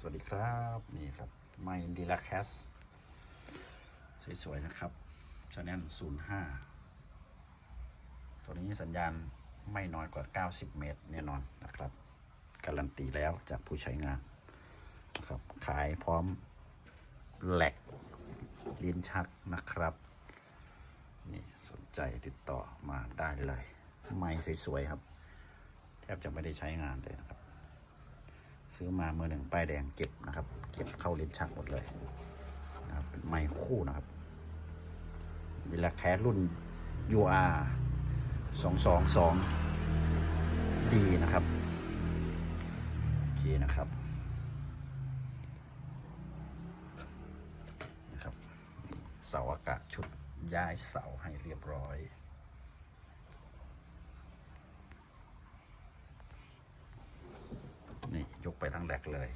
สวัสดีครับ นี่ครับไมดีลาแคสสวย ๆ นะครับชแนลศูนย์ห้าตัวนี้สัญญาณไม่น้อยกว่า 90 เมตรแน่นอนนะครับ การันตีแล้วจากผู้ใช้งานนะครับขายพร้อมแหลกลิ้นชักนะครับ นี่สนใจติดต่อมาได้เลย ไม้สวย ๆ ครับ แทบจะไม่ได้ใช้งานเลยนะครับ ซื้อมาเมื่อหนึ่งป้ายแดงเก็บนะครับ เก็บเข้าลิ้นชักหมดเลยนะครับเป็นไม้คู่นะครับเวลาแคสรุ่น UR 222ดีนะครับ โอเคนะครับนะครับ เสาอากาศชุดย้ายเสาให้เรียบร้อย นี่ ยกไปทั้ง แบกเลย